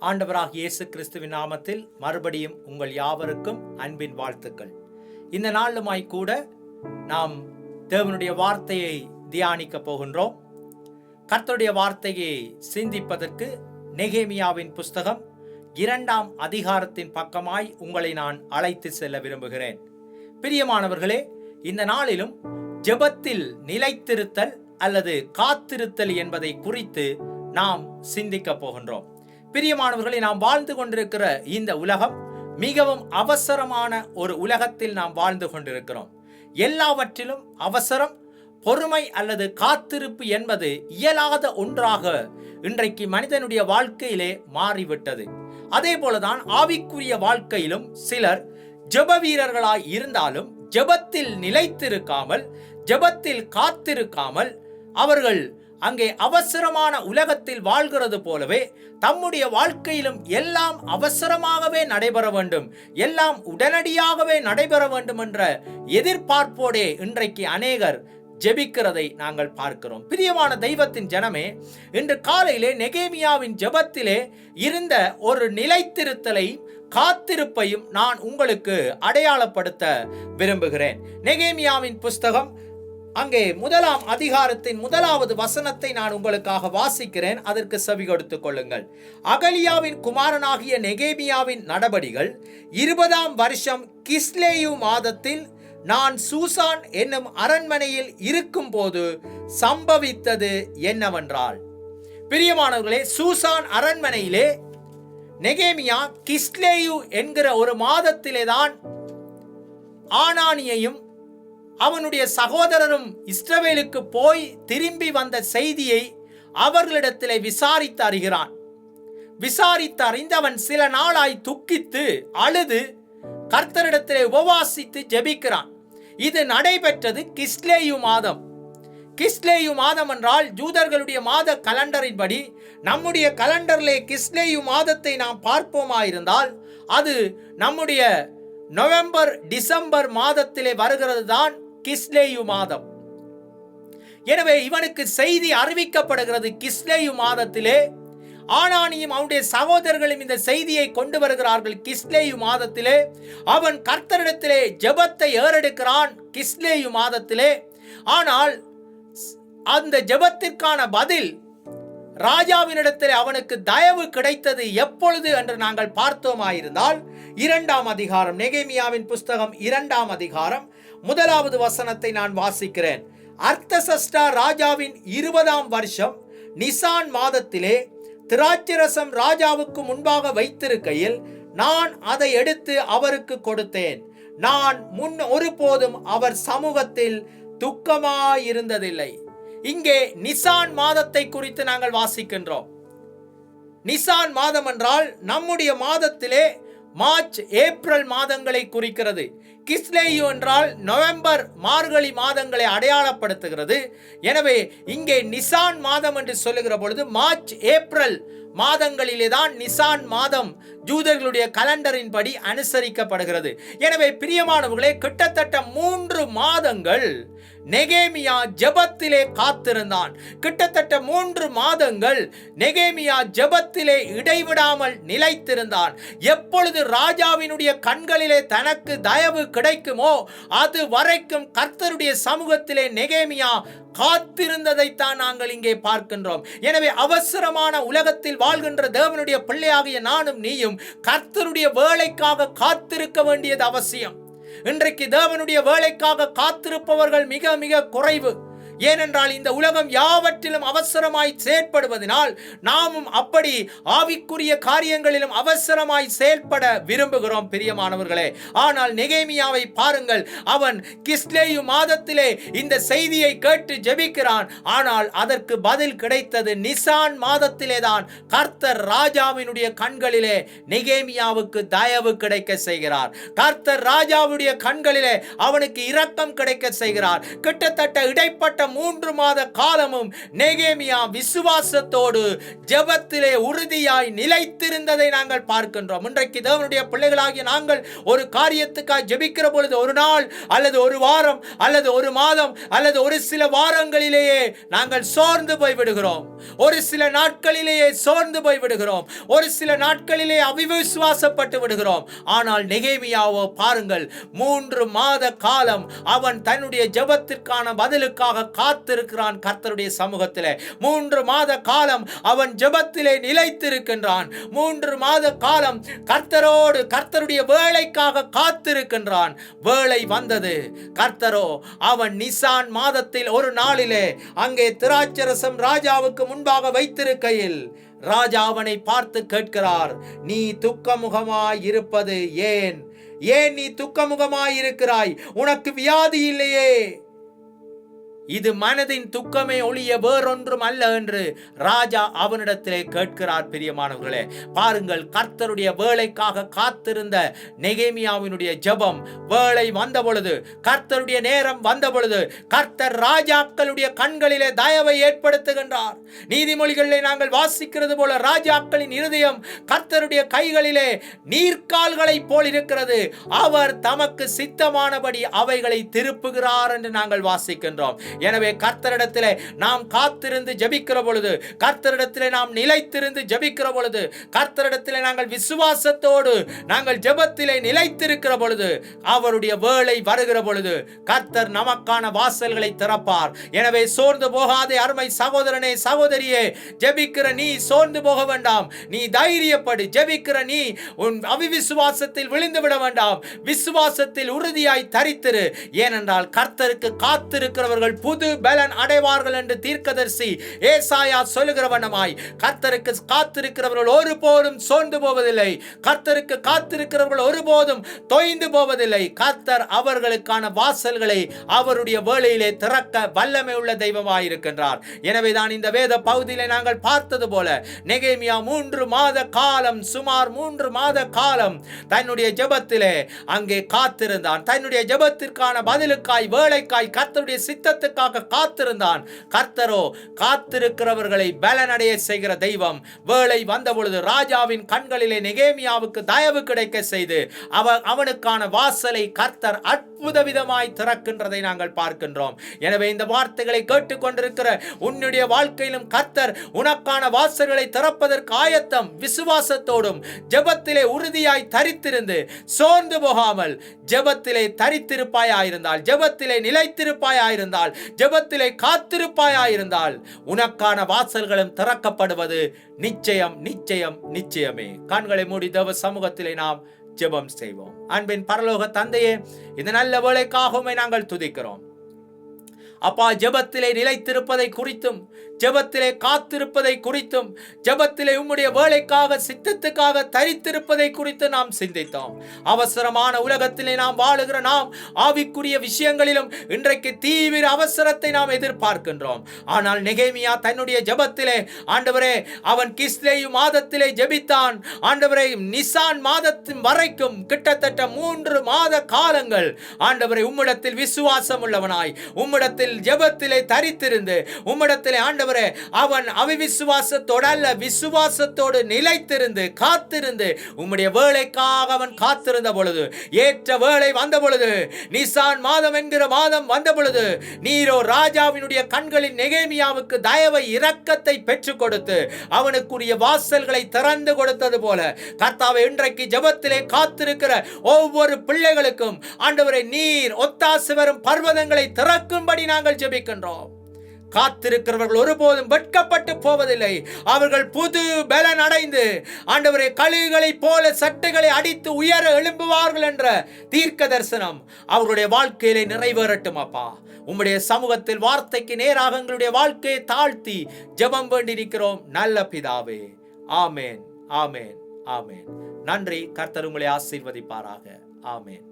ஆண்டவராக இயேசு கிறிஸ்துவின் நாமத்தில் மறுபடியும் உங்கள் யாவருக்கும் அன்பின் வாழ்த்துக்கள். இந்த நாளுமாய் கூட நாம் தேவனுடைய வார்த்தையை தியானிக்க போகின்றோம். கர்த்தருடைய வார்த்தையை சிந்திப்பதற்கு நெகேமியாவின் புஸ்தகம் இரண்டாம் அதிகாரத்தின் பக்கமாய் உங்களை நான் அழைத்து செல்ல விரும்புகிறேன். பிரியமானவர்களே இந்த நாளிலும் ஜெபத்தில் நிலைத்திருத்தல் அல்லது காத்திருத்தல் என்பதை குறித்து நாம் சிந்திக்க போகின்றோம். பிரியமானவர்களை நாம் வாழ்ந்து கொண்டிருக்கிற இந்த உலகம் மிகவும் அவசரமான ஒரு உலகத்தில் நாம் வாழ்ந்து கொண்டிருக்கிறோம். எல்லாவற்றிலும் அவசரம் பொறுமை அல்லது காத்திருப்பு என்பது இயலாத ஒன்றாக இன்றைக்கு மனிதனுடைய வாழ்க்கையிலே மாறிவிட்டது. அதே போலதான் ஆவிக்குரிய வாழ்க்கையிலும் சிலர் ஜெப வீரர்களாய் இருந்தாலும் ஜெபத்தில் நிலைத்திருக்காமல் ஜெபத்தில் காத்திருக்காமல் அவர்கள் அங்கே அவசரமான உலகத்தில் வாழ்கிறது போலவே தம்முடைய வாழ்க்கையிலும் எல்லாம் அவசரமாகவே நடைபெற வேண்டும். எல்லாம் உடனடியாகவே நடைபெற வேண்டும் என்ற எதிர்பார்ப்போடே இன்றைக்கு அநேகர் ஜெபிக்கிறதை நாங்கள் பார்க்கிறோம். பிரியமான தெய்வத்தின் ஜனமே இன்று காலையிலே நெகேமியாவின் ஜெபத்திலே இருந்த ஒரு நிலைத்திருத்தலை காத்திருப்பையும் நான் உங்களுக்கு அடையாளப்படுத்த விரும்புகிறேன். நெகேமியாவின் புஸ்தகம் அங்கே முதலாம் அதிகாரத்தின் முதலாவது வசனத்தை நான் உங்களுக்காக வாசிக்கிறேன். அதற்கு செவி கொடுத்துக் கொள்ளுங்கள். அகலியாவின் குமாரனாகிய நெகேமியாவின் நடபடிகள் இருபதாம் வருஷம் கிஸ்லேயு மாதத்தில் நான் சூசான் என்னும் அரண்மனையில் இருக்கும்போது சம்பவித்தது என்னவென்றால் பிரியமானவர்களே சூசான் அரண்மனையிலே நெகேமியா கிஸ்லேயு என்கிற ஒரு மாதத்திலே தான் ஆனானியையும் அவனுடைய சகோதரரும் இஸ்ரவேலுக்கு போய் திரும்பி வந்த செய்தியை அவர்களிடத்திலே விசாரித்து அறிகிறான். விசாரித்து அறிந்தவன் சில நாளாய் துக்கித்து அழுது கர்த்தரிடத்திலே உபவாசித்து ஜெபிக்கிறான். இது நடைபெற்றது கிஸ்லேயு மாதம். கிஸ்லேயு மாதம் என்றால் ஜூதர்களுடைய மாத கலண்டரின்படி நம்முடைய கலண்டரிலே கிஸ்லேயு மாதத்தை நாம் பார்ப்போமாயிருந்தால் அது நம்முடைய நவம்பர் டிசம்பர் மாதத்திலே வருகிறது தான் கிஸ்லேயு மாதம். எனவே இவனுக்கு செய்தி அறிவிக்கப்படுகிறது கிஸ்லேயு மாதத்திலே. ஆனானியும் அவனுடைய சகோதரர்களும் இந்த செய்தியை கொண்டு வருகிறார்கள் கிஸ்லேயு மாதத்திலே. அவன் கர்த்தரிடத்திலே ஜெபத்தை ஏறெடுக்கிறான் கிஸ்லேயு மாதத்திலே. ஆனால் அந்த ஜெபத்திற்கான பதில் ராஜாவினிடத்தில் அவனுக்கு தயவு கிடைத்தது எப்பொழுது என்று நாங்கள் பார்த்தோமாயிருந்தால் இரண்டாம் அதிகாரம் நெகேமியாவின் புஸ்தகம் இரண்டாம் அதிகாரம் முதலாவது வசனத்தை நான் வாசிக்கிறேன். அர்த்தசஷ்டா ராஜாவின் இருபதாம் வருஷம் நிசான் மாதத்திலே திராட்சரசம் ராஜாவுக்கு முன்பாக வைத்திருக்கையில் நான் அதை எடுத்து அவருக்கு கொடுத்தேன். நான் முன் ஒருபோதும் அவர் சமூகத்தில் துக்கமாயிருந்ததில்லை. இங்கே நிசான் மாதத்தை குறித்து நாங்கள் வாசிக்கின்றோம். நிசான் மாதம் என்றால் நம்முடைய மாதத்திலே மார்ச் ஏப்ரல் மாதங்களை குறிக்கிறது. கிஸ்லேயு என்றால் நவம்பர் மார்கழி மாதங்களை அடையாளப்படுத்துகிறது. எனவே இங்கே நிசான் மாதம் என்று சொல்லுகிற பொழுது மார்ச் ஏப்ரல் மாதங்களிலே தான் நிசான் மாதம் ஜூதர்களுடைய கலண்டரின் படி அனுசரிக்கப்படுகிறது. எனவே பிரியமானவர்களே கிட்டத்தட்ட மூன்று மாதங்கள் நெகேமியா ஜெபத்திலே காத்திருந்தான். கிட்டத்தட்ட மூன்று மாதங்கள் நெகேமியா ஜெபத்திலே இடைவிடாமல் நிலைத்திருந்தான். எப்பொழுது ராஜாவினுடைய கண்களிலே தனக்கு தயவு கிடைக்குமோ அது வரைக்கும் கர்த்தருடைய சமூகத்திலே நெகேமியா காத்திருந்ததைத்தான் நாங்கள் இங்கே பார்க்கின்றோம். எனவே அவசரமான உலகத்தில் வாழ்கின்ற தேவனுடைய பிள்ளையாகிய நானும் நீயும் கர்த்தருடைய வேலைக்காக காத்திருக்க வேண்டியது அவசியம். இன்றைக்கு தேவனுடைய வேலைக்காக காத்திருப்பவர்கள் மிக மிக குறைவு. ஏனென்றால் இந்த உலகம் யாவற்றிலும் அவசரமாய் செயற்படுவதனால் நாமும் அப்படி ஆவிக்குரிய காரியங்களிலும் அவசரமாய் செயல்பட விரும்புகிறோம் பிரியமானவர்களே. ஆனால் நெகேமியாவை பாருங்கள் அவன் கிஸ்லேயு மாதத்திலே இந்த செய்தியை கேட்டு ஜெபிக்கிறான். ஆனால் அதற்கு பதில் கிடைத்தது நிசான் மாதத்திலே தான் கர்த்தர் ராஜாவினுடைய கண்களிலே நெகேமியாவுக்கு தயவு கிடைக்க செய்கிறார். கர்த்தர் ராஜாவுடைய கண்களிலே அவனுக்கு இரக்கம் கிடைக்க செய்கிறார். கிட்டத்தட்ட இடைப்பட்ட மூன்று மாத காலமும் நெகேமியா விசுவாசத்தோடு ஜெபத்திலே உறுதியாய் நிலைத்திருந்ததை நாங்கள் பார்க்கின்றோம். இன்றைக்கு தேவனுடைய பிள்ளைகளாகிய நாங்கள் ஒரு காரியத்துக்காக ஜெபிக்கிற பொழுது ஒரு நாள் அல்லது ஒரு வாரம் அல்லது ஒரு மாதம் அல்லது ஒரு சில வாரங்களிலேயே நாங்கள் சோர்ந்து போய் விடுகிறோம் ஒரு சில நாட்களிலேயே சோர்ந்து போய் விடுகிறோம் ஒரு சில நாட்களிலே அவிவிசுவாசப்பட்டு விடுகிறோம். ஆனால் நெகேமியாவோ பாருங்கள் மூன்று மாத காலம் அவன் தன்னுடைய ஜெபத்திற்கான பதிலுக்காக காத்திருக்கிறான் கர்த்தருடைய சமூகத்தில். மூன்று மாத காலம் அவன் ஜெபத்திலே நிலைத்திருக்கின்றான். மூன்று மாத காலம் கர்த்தரோடு கர்த்தருடைய வேலைக்காக காத்திருக்கின்றான். வேலை வந்தது. கர்த்தரோ அவன் நிசான் மாதத்தில் ஒரு நாளிலே அங்கே திராட்சரசம் ராஜாவுக்கு முன்பாக வைத்திருக்கையில் ராஜா அவனை பார்த்து கேட்கிறார் நீ துக்கமுகமாய் இருப்பது ஏன்? ஏன் நீ துக்கமுகமாய் இருக்கிறாய்? உனக்கு வியாதி இல்லையே. இது மனதின் துக்கமே ஒழிய வேறொன்றும் அல்ல என்று ராஜா அவனிடத்திலே கேட்கிறார் பிரியமானவர்களே. பாருங்கள் கர்த்தருடைய வேலைக்காக காத்திருந்த நெகேமியாவினுடைய ஜெபம் வேலை வந்த பொழுது கர்த்தருடைய நேரம் வந்த பொழுது கர்த்தர் ராஜாக்களுடைய கண்களிலே தயவை ஏற்படுத்துகின்றார். நீதிமொழிகளிலே நாங்கள் வாசிக்கிறது போல ராஜாக்களின் இருதயம் கர்த்தருடைய கைகளிலே நீர்க்கால்களைப் போல் இருக்கிறது அவர் தமக்கு சித்தமானபடி அவைகளை திருப்புகிறார் என்று நாங்கள் வாசிக்கின்றோம். எனவே கர்த்தரிடத்தில் நாம் காத்திருந்து ஜெபிக்கிற பொழுது கர்த்தரிடத்தில் நாம் நிலைத்திருந்து ஜெபிக்கிற பொழுது கர்த்தரிடத்தில் நாங்கள் விசுவாசத்தோடு நாங்கள் ஜபத்திலே நிலைத்திருக்கிற பொழுது அவருடைய வேலை வருகிற பொழுது கர்த்தர் நமக்கான வாசல்களை திறப்பார். எனவே சோர்ந்து போகாதே அருமை சகோதரனே சகோதரியே ஜெபிக்கிற நீ சோர்ந்து போக வேண்டாம். நீ தைரியப்படு ஜெபிக்கிற நீ உன் அவிவிசுவாசத்தில் விழுந்து விட வேண்டாம். விசுவாசத்தில் உறுதியாய் தரித்திரு. ஏனென்றால் கர்த்தருக்கு காத்திருக்கிறவர்கள் புது பலன் அடைவார்கள் என்று தீர்க்கதரிசி ஏசாயா சொல்லுகிற வண்ணமாய் கர்த்தருக்கு காத்திருக்கிறவர்கள் ஒருபோதும் சோர்ந்து போவதில்லை. கர்த்தருக்கு காத்திருக்கிறவர்கள் ஒருபோதும் தொய்ந்து போவதில்லை. கர்த்தர் அவர்களுக்கான வாசல்களை அவருடைய வேலையிலே திறக்க வல்லமை உள்ள தெய்வமாய் இருக்கின்றார் எனவே தான் இந்த வேத பகுதியிலே நாங்கள் பார்த்தது போல நெகேமியா மூன்று மாத காலம் சுமார் மூன்று மாத காலம் தன்னுடைய ஜெபத்திலே அங்கே காத்திருந்தான். தன்னுடைய ஜெபத்திற்கான பதிலுக்காய் வேலைக்காய் கர்த்தருடைய சித்தத்துக்காக காத்திருந்தான். கர்த்தரோ காத்திருக்கிறவர்களை பலனடைய செய்கிற தெய்வம். வேலை வந்த பொழுது ராஜாவின் கண்களிலே நெகேமியாவுக்கு தயவு கிடைக்க செய்து அவ அவனுக்கான வாசலை கர்த்தர் அற்புத விதமாய் திறக்கின்றதை நாங்கள் பார்க்கின்றோம். எனவே இந்த வார்த்தைகளை கேட்டுக்கொண்டிருக்கிற உன்னுடைய வாழ்க்கையிலும் கர்த்தர் உனக்கான வாசல்களை திறப்பதற்கு ஆயத்தம் விசுவாசத்தோடும் ஜெபத்திலே உறுதியாய் தரித்திருந்து சோர்ந்து போகாமல் ஜெபத்திலே தரித்திருப்பாயாயிருந்தால் ஜெபத்திலே நிலைத்திருப்பாயாயிருந்தால் ஜெபத்திலே காத்திருப்பாயாயிருந்தால் உனக்கான வாசல்களும் திறக்கப்படுவது நிச்சயம் நிச்சயம் நிச்சயமே. கண்களை மூடி தேவ சமூகத்திலே நாம் ஜெபம் செய்வோம். அன்பின் பரலோக தந்தையே இந்த நல்ல வேலைக்காகவுமே நாங்கள் துதிக்கிறோம். அப்பா ஜெபத்திலே நிலைத்திருப்பதை குறித்தும் ஜெபத்திலே காத்திருப்பதை குறித்தும் ஜெபத்திலே உம்முடைய வேலைக்காக சித்தத்துக்காக தரித்திருப்பதை குறித்து நாம் சிந்தித்தோம். அவசரமான உலகத்திலே நாம் வாழுகிற நாம் ஆவிக்குரிய விஷயங்களிலும் இன்றைக்கு தீவிர அவசரத்தை நாம் எதிர்பார்க்கின்றோம். ஆனால் நெகேமியா தன்னுடைய ஜெபத்திலே ஆண்டவரே அவன் கிஸ்லேயு மாதத்திலே ஜெபித்தான். ஆண்டவரே நிசான் மாதத்தின் வரைக்கும் கிட்டத்தட்ட மூன்று மாத காலங்கள் ஆண்டவரை உம்மிடத்தில் விசுவாசம் உள்ளவனாய். உம்மிடத்தில் ஜபத்தில் ஜபத்திலே தரித்திருந்து உம்மிடத்திலே ஆண்டவரே அவன் அவிவிசுவாசத்தோடு அல்ல விசுவாசத்தோடு நிலைத்திருந்து காத்திருந்து உம்முடைய வேலைக்காக அவன் காத்திருந்த பொழுது ஏற்ற வேலை வந்த பொழுது நிசான் மாதம் என்கிற மாதம் வந்த பொழுது நீரோ ராஜாவினுடைய கண்களின் நெகேமியாவுக்கு தயவை இரக்கத்தை பெற்றுக் கொடுத்து அவனுக்குரிய வாசல்களை திறந்து கொடுத்தது போல கர்த்தாவை இன்றைக்கு ஜபத்திலே காத்திருக்கிற ஒவ்வொரு பிள்ளைகளுக்கும் ஆண்டவரை நீர் ஒத்தாசு வரும் பர்வதங்களை திறக்கும்படி நான் நாங்கள் ஜெபிக்கின்றோம். காத்திருக்கிறவர்கள் ஒருபோதும் வெட்கப்பட்டு போவதில்லை. அவர்கள் புது பலன் அடைந்து ஆண்டவரை கழுகுகளைப் போல சட்டைகளை அடித்து உயர எழும்புவார்கள் என்ற தீர்க்க தரிசனம் அவர்களுடைய வாழ்க்கையிலே நிறைவேறட்டும் அப்பா. உம்முடைய சமூகத்தில் வார்த்தைக்கு நேராக எங்களுடைய வாழ்க்கையை தாழ்த்தி ஜெபம் வேண்டியிருக்கிறோம். நல்ல பிதாவே. ஆமேன் ஆமேன் ஆமேன். நன்றி. கர்த்தர் உங்களை ஆசீர்வதிப்பாராக. ஆமேன்.